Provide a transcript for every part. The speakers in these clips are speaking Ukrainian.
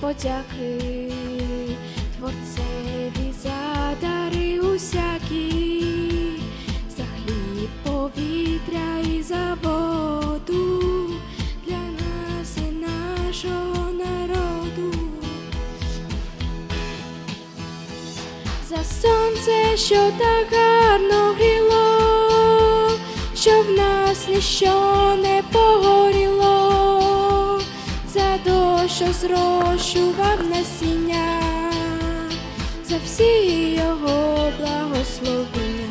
подяки. Творцеві за дари усякі, за хліб, повітря і за воду. Для нас і нашого народу. За сонце, що так гарно гріло, що в нас ніщо не погоріло, що зрощував насіння, за всі його благословення,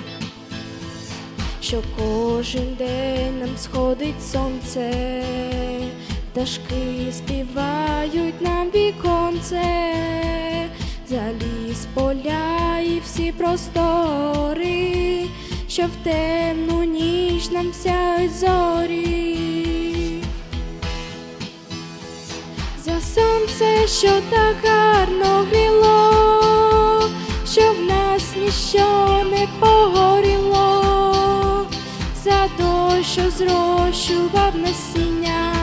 що кожен день нам сходить сонце, пташки співають нам віконце, за ліс поля і всі простори, що в темну ніч нам сяють зорі. Що так гарно гріло, що в нас ніщо не погоріло, за дощ, що зрощував насіння,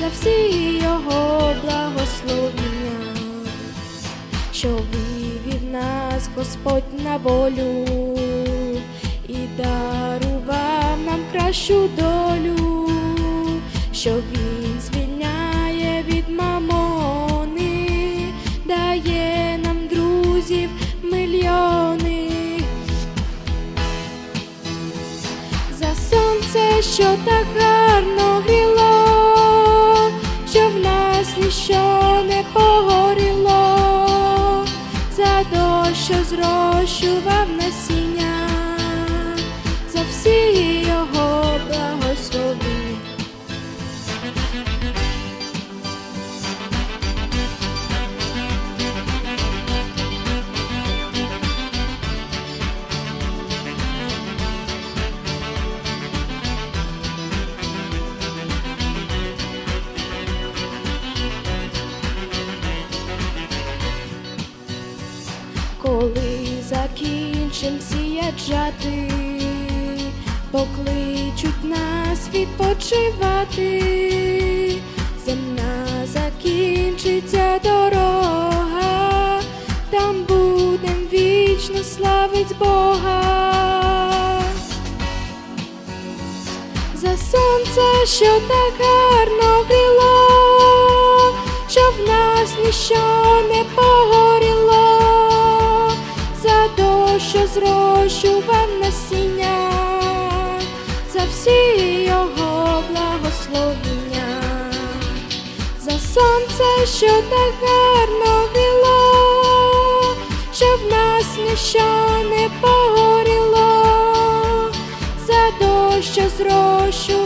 за всі його благословення, що вивів нас Господь на волю і дарував нам кращу долю, що Він сонце, що так гарно гріло, що в нас ніщо не погоріло, за дощ, що зрощував насіння, Коли закінчим сіять жати, покличуть нас відпочивати, земна закінчиться дорога, там будем вічно славить Бога. За сонце, що так гарно гріло, що в нас ніщо не погоріло, що зрощував насіння, за всі його благословення, за сонце, що так гарно віло, що в нас ніщо не погоріло, за дощ, що зрощував